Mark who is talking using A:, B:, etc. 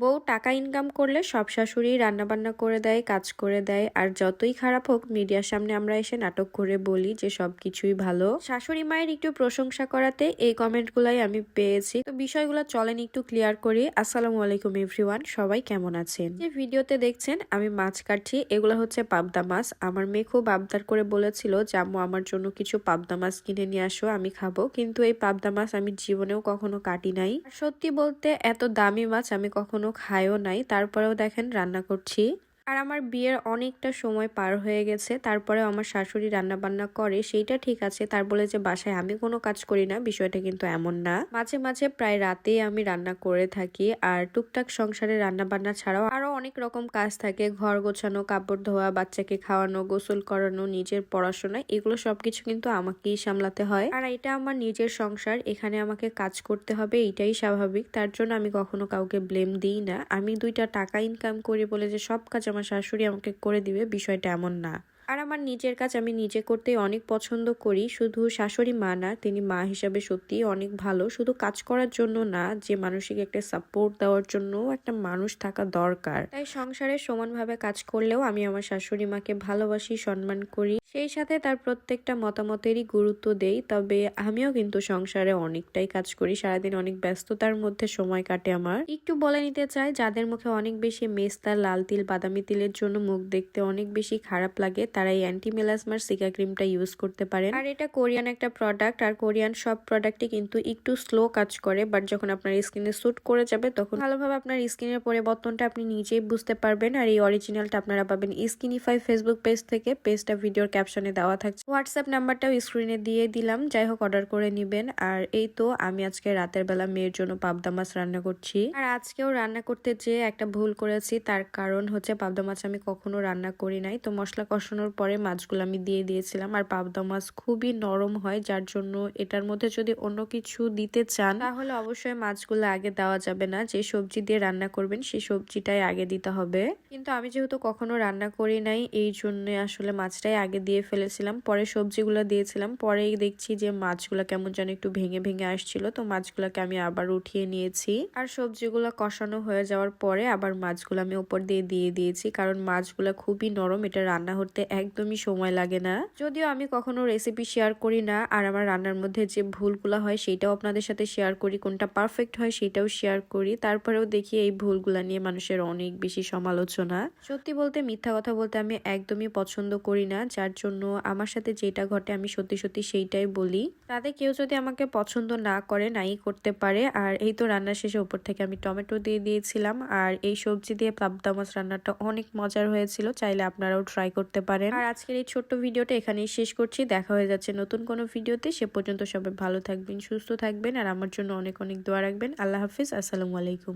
A: বউ টাকা ইনকাম করলে সব শাশুড়ি রান্নাবান্না করে দেয়, কাজ করে দেয়। আর যতই খারাপ হোক, মিডিয়ার সামনে আমরা এসে নাটক করে বলি যে সব কিছুই ভালো। শাশুড়ি মায়ের একটু প্রশংসা করাতে এই কমেন্টগুলাই আমি পেয়েছি। তো বিষয়গুলো চলেন একটু ক্লিয়ার করি। আসসালামু আলাইকুম, এভরিওয়ান। সবাই কেমন আছেন? যে ভিডিওতে দেখছেন, আমি মাছ কাটছি। এগুলো হচ্ছে পাবদা মাছ। আমার মেয়ে খুব আবদার করে বলেছিল যে, আম্মু, আমার জন্য কিছু পাবদা মাছ কিনে নিয়ে আসো, আমি খাব। কিন্তু এই পাবদা মাছ আমি জীবনেও কখনো কাটি নাই। সত্যি বলতে, এত দামি মাছ আমি কখনো খাইও নাই, তারপরেও দেখেন রান্না করছি। আর আমার বিয়ের অনেকটা সময় পার হয়ে গেছে তারপরে আমার শাশুড়ি রান্না বান্না করে, সেইটা ঠিক আছে, তার বলে যে বাসায় আমি কোনো কাজ করি না, বিষয়টা কিন্তু এমন না। মাঝে মাঝে প্রায় রাতেই আমি রান্না করে থাকি, আর টুকটাক সংসারে রান্না বান্না ছাড়াও আরও অনেক রকম কাজ থাকে। ঘর গোছানো, কাপড় ধোয়া, বাচ্চাকে খাওয়ানো, গোসল করানো, নিজের পড়াশোনা, এগুলো সবকিছু কিন্তু আমাকেই সামলাতে হয়। আর এটা আমার নিজের সংসার, এখানে আমাকে কাজ করতে হবে, এটাই স্বাভাবিক। তার জন্য আমি কখনো কাউকে ব্লেম দিই না। আমি দুইটা টাকা ইনকাম করি বলে যে সব কাজ আমার শাশুড়ি আমাকে করে দিবে, বিষয়টা এমন না। আর আমার নিজের কাজ আমি নিজে করতে অনেক পছন্দ করি। শুধু শাশুড়ি মা না, তিনি মা হিসাবে সত্যি অনেক ভালো। শুধু কাজ করার জন্য না, যে মানসিক একটা সাপোর্ট দেওয়ার জন্য একটা মানুষ থাকা দরকার। তাই সংসারে সমানভাবে কাজ করলেও আমি আমার শাশুড়ি মাকে ভালোবাসি, সম্মান করি। সেই সাথে তার প্রত্যেকটা মতামতেরই গুরুত্ব দেই, তবে আমিও কিন্তু সংসারে অনেকটাই কাজ করি। সারাদিন অনেক ব্যস্ততার মধ্যে সময় কাটে আমার। একটু বলে নিতে চাই, যাদের মুখে অনেক বেশি মেস্তা, লাল তিল, বাদামি তিলের জন্য মুখ দেখতে অনেক বেশি খারাপ লাগে, তারা এই অ্যান্টি মেলাসমার সিকা ক্রিমটা ইউজ করতে পারেন। আর এটা কোরিয়ান একটা প্রোডাক্ট আর কোরিয়ান সব প্রোডাক্টই কিন্তু একটু স্লো কাজ করে বাট যখন আপনার স্কিনে স্যুট করে যাবে, তখন ভালোভাবে আপনার স্কিনের পরিবর্তনটা আপনি নিজেই বুঝতে পারবেন, আর এই অরিজিনালটা আপনারা পাবেন স্কিনিফাই ফেসবুক পেজ থেকে। পেজটা ভিডিওর ক্যাপশনে দেওয়া থাকছে। হোয়াটসঅ্যাপ নাম্বারটাও স্ক্রিনে দিয়ে দিলাম। যাই হোক অর্ডার করে নেবেন। আর এই তো, আমি আজকে রাতের বেলা মেয়ের জন্য পাবদা মাছ রান্না করছি। আর আজকেও রান্না করতে যেয়ে একটা ভুল করেছি, তার কারণ হচ্ছে পাবদা মাছ আমি কখনো রান্না করি নাই। তো মশলা কষানোর পরে মাছগুলো আমি দিয়ে দিয়েছিলাম। আর পাবদা মাছ খুবই নরম হয়, যার জন্য এটার মধ্যে যদি অন্য কিছু দিতে চান, তাহলে অবশ্যই মাছগুলো আগে দেওয়া যাবে না। যে সবজি দিয়ে রান্না করবেন, সেই সবজিটাই আগে দিতে হবে। কিন্তু আমি যেহেতু কখনো রান্না করি নাই, এই জন্য আসলে মাছটাই আগে দিয়ে ফেলেছিলাম, পরে সবজিগুলো দিয়েছিলাম, পরেই দেখছি যে মাছগুলো কেমন যেন একটু ভেঙে ভেঙে আসছিল, তো মাছগুলোকে আমি আবার উঠিয়ে নিয়েছি। আর সবজিগুলো কষানো হয়ে যাওয়ার পরে আবার মাছগুলো আমি ওপর দিয়ে দিয়ে দিয়েছি, কারণ মাছগুলো খুবই নরম, এটা রান্না হতে একদমই সময় লাগে না। যদিও আমি কখনো রেসিপি শেয়ার করি না, আর আমার রান্নার মধ্যে যে ভুলগুলো হয় সেটাও আপনাদের সাথে শেয়ার করি, কোনটা পারফেক্ট হয় সেটাও শেয়ার করি, তারপরেও দেখি এই ভুলগুলা নিয়ে মানুষের অনেক বেশি সমালোচনা। সত্যি বলতে, মিথ্যা কথা বলতে আমি একদমই পছন্দ করি না, যার জন্য আমার সাথে যেটা ঘটে আমি সত্যি সত্যি সেইটাই বলি। তাতে কেউ যদি আমাকে পছন্দ না করে, নাই করতে পারে, আর এই তো রান্না শেষে উপর থেকে আমি টমেটো দিয়ে দিয়েছিলাম, আর এই সবজি দিয়ে পাবদা মাছ রান্নাটা অনেক মজার হয়েছিল, চাইলে আপনারাও ট্রাই করতে পারেন। আর আজকের এই ছোট্ট ভিডিওটা এখানেই শেষ করছি, দেখা হয়ে যাচ্ছে নতুন কোনো ভিডিওতে, সে পর্যন্ত সবাই ভালো থাকবেন, সুস্থ থাকবেন, আর আমার জন্য অনেক অনেক দোয়া রাখবেন। আল্লাহ হাফিজ, আসসালামু আলাইকুম।